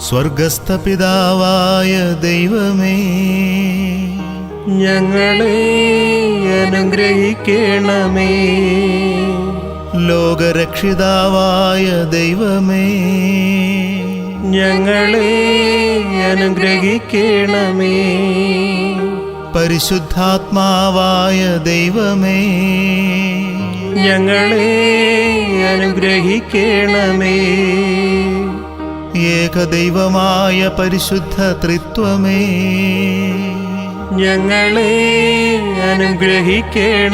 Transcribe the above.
സ്വർഗസ്ഥ പിതാവായ ദൈവമേ ഞങ്ങളെ അനുഗ്രഹിക്കണമേ. ലോകരക്ഷിതാവായ ദൈവമേ ഞങ്ങളെ അനുഗ്രഹിക്കണമേ. പരിശുദ്ധാത്മാവായ ദൈവമേ ഞങ്ങളെ അനുഗ്രഹിക്കണമേ. ഏകദൈവമായ പരിശുദ്ധ ത്രിത്വമേ. ഞങ്ങളെ അനുഗ്രഹിക്കണമേ.